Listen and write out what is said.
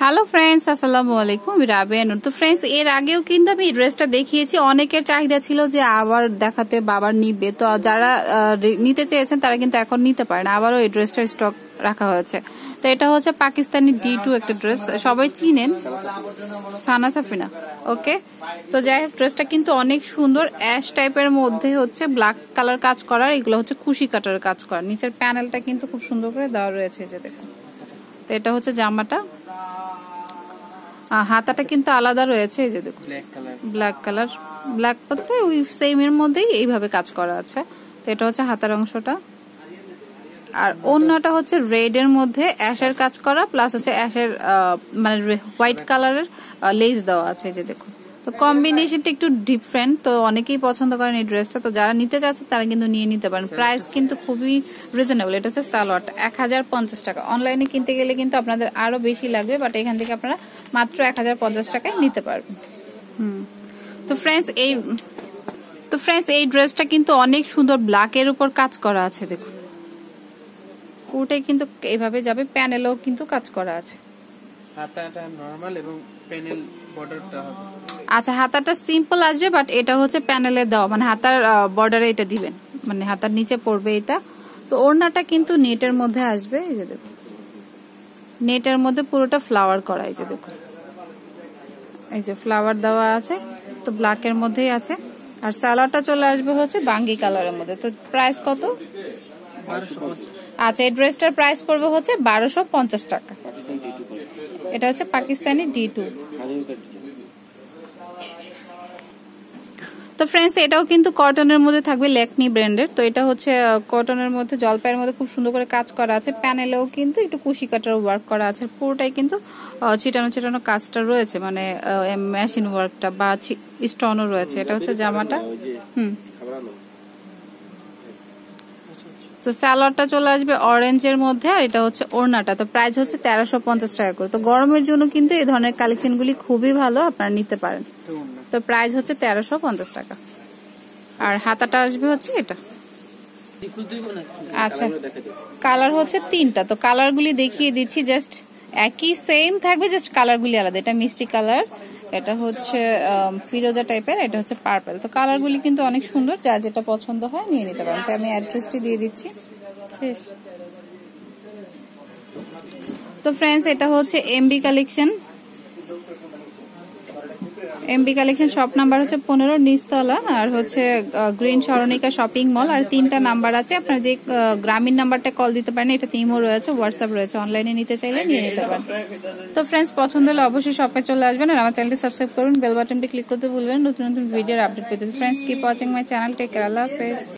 Hello friends আসসালামু আলাইকুম আমি রাবেয়া নূর। তো ফ্রেন্ডস এর আগেও কিন্তু আমি ড্রেসটা দেখিয়েছি। অনেকের চাহিদা ছিল যে আবার দেখাতে বাবার নিবে। তো যারা নিতে চেয়েছেন, তারা কিন্তু এখন নিতে পারেন আবারও এই ড্রেসটার স্টক রাখা হয়েছে। তো এটা হচ্ছে পাকিস্তানি ডি টু একটা ড্রেস সবাই চিনেন? সানা সাফিনা। ওকে? তো যাই হোক ড্রেসটা কিন্তু অনেক সুন্দর। অ্যাশ টাইপের মধ্যে হচ্ছে ব্ল্যাক কালার কাজ করার। এগুলো হচ্ছে খুশি কাটার কাজ করা নিচের প্যানেলটা কিন্তু খুব সুন্দর করে দেওয়া রয়েছে যে দেখুন। তো এটা হচ্ছে জামাটা। হাতাটা কিন্তু আলাদা রয়েছে এই যে দেখুন। ব্ল্যাক কালার ব্ল্যাক বলতে ওই সেম এর মধ্যেই এইভাবে কাজ করা আছে। তো এটা হচ্ছে হাতার অংশটা। আর অন্যটা হচ্ছে রেড এর মধ্যে অ্যাশের কাজ করা প্লাস হচ্ছে অ্যাশের মানে হোয়াইট কালারের লেস দেওয়া আছে যে দেখুন। তো কম্বিনেশনটা একটু ডিফারেন্ট তো অনেকেই পছন্দ করেন এই ড্রেসটা তো যারা নিতে চাচ্ছেন তারা কিন্তু নিয়ে নিতে পারেন। প্রাইস কিন্তু খুবই রিজনেবল এটা হচ্ছে সালোয়ারটা এক হাজার পঞ্চাশ টাকা। অনলাইনে কিনতে গেলে কিন্তু আপনাদের আরও বেশি লাগবে বাট এখান থেকে আপনারা মাত্র এক হাজার পঞ্চাশ টাকায় নিতে পারবেন। হুম। তো ফ্রেন্ডস এই তো ফ্রেন্ডস এই ড্রেসটা কিন্তু অনেক সুন্দর ব্ল্যাকের উপর কাজ করা আছে দেখুন। পুরোটাই কিন্তু এভাবে যাবে প্যানেলও কিন্তু কাজ করা আছে। হাতাটা নরমাল এবং প্যানেল বর্ডারটা হবে। আচ্ছা হাতাটা সিম্পল আসবে বাট এটা হচ্ছে প্যানেলে দেওয়া। মানে হাতার বর্ডারে এটা দিবেন। মানে হাতার নিচে পড়বে এটা। তো ওড়নাটা কিন্তু নেটের মধ্যে আসবে, এই যে দেখুন। নেটের মধ্যে পুরোটা ফ্লাওয়ার করা, এই যে দেখুন। এই যে ফ্লাওয়ার দেওয়া আছে, তো ব্ল্যাকের মধ্যেই আছে। আর সালোয়ারটা চলে আসবে হচ্ছে বাঙ্গি কালারের মধ্যে। তো প্রাইস কত? আচ্ছা এই ড্রেসটার প্রাইস পড়বে হচ্ছে বারোশো টাকা। এটা হচ্ছে পাকিস্তানি ডি টু তো ফ্রেন্ডস এটাও কিন্তু কটনের মধ্যে থাকবে লেকমি ব্র্যান্ডের। তো এটা হচ্ছে কটনের মধ্যে জলপাইয়ের মধ্যে খুব সুন্দর করে কাজ করা আছে। প্যানেলেও কিন্তু একটু কুশি কাটার ওয়ার্ক করা আছে। পুরোটাই কিন্তু চিটানো চিটানো কাজটা রয়েছে। মানে মেশিন ওয়ার্কটা বা স্টোনও রয়েছে। এটা হচ্ছে জামাটা। হুম। তো স্যালাডটা চলে আসবে অরেঞ্জের মধ্যে আর এটা হচ্ছে ওড়নাটা। তো প্রাইস হচ্ছে তেরোশো পঞ্চাশ টাকা করে। তো গরমের জন্য কিন্তু এই ধরনের কালেকশনগুলি খুবই ভালো, আপনারা নিতে পারেন। তো প্রাইস হচ্ছে তেরোশো পঞ্চাশ টাকা। আর হাতাটা আসবে হচ্ছে এটা। আচ্ছা কালার হচ্ছে তিনটা। তো কালারগুলি দেখিয়ে দিচ্ছি জাস্ট একই সেম থাকবে জাস্ট কালারগুলি আলাদা। এটা মিষ্টি কালার এটা হচ্ছে ফিরোজা টাইপের এটা হচ্ছে পার্পেল তো কালার গুলি কিন্তু অনেক সুন্দর যা যেটা পছন্দ হয় নিয়ে নিতে পারেন। তো আমি অ্যাড্রেসটি দিয়ে দিচ্ছি। তো ফ্রেন্ডস এটা হচ্ছে MB collection MB collection shop number হচ্ছে পনেরো, নিচতলা, আর হচ্ছে গ্রিন সরণিকা শপিং মল আর তিনটা নাম্বার আছে। আপনার যে গ্রামীণ নাম্বারটা কল দিতে পারেন, এটা তিমও রয়েছে হোয়াটসঅ্যাপ রয়েছে। অনলাইনে নিতে চাইলে নিয়ে নিতে পারেন। তো ফ্রেন্ডস পছন্দ হলে অবশ্যই শপে চলে আসবেন, আর আমার চ্যানেলটি সাবস্ক্রাইব করুন বেল বাটনটি ক্লিক করতে ভুলবেন নতুন নতুন ভিডিওর আপডেট পেতে। Friends keep watching my channel take care Allah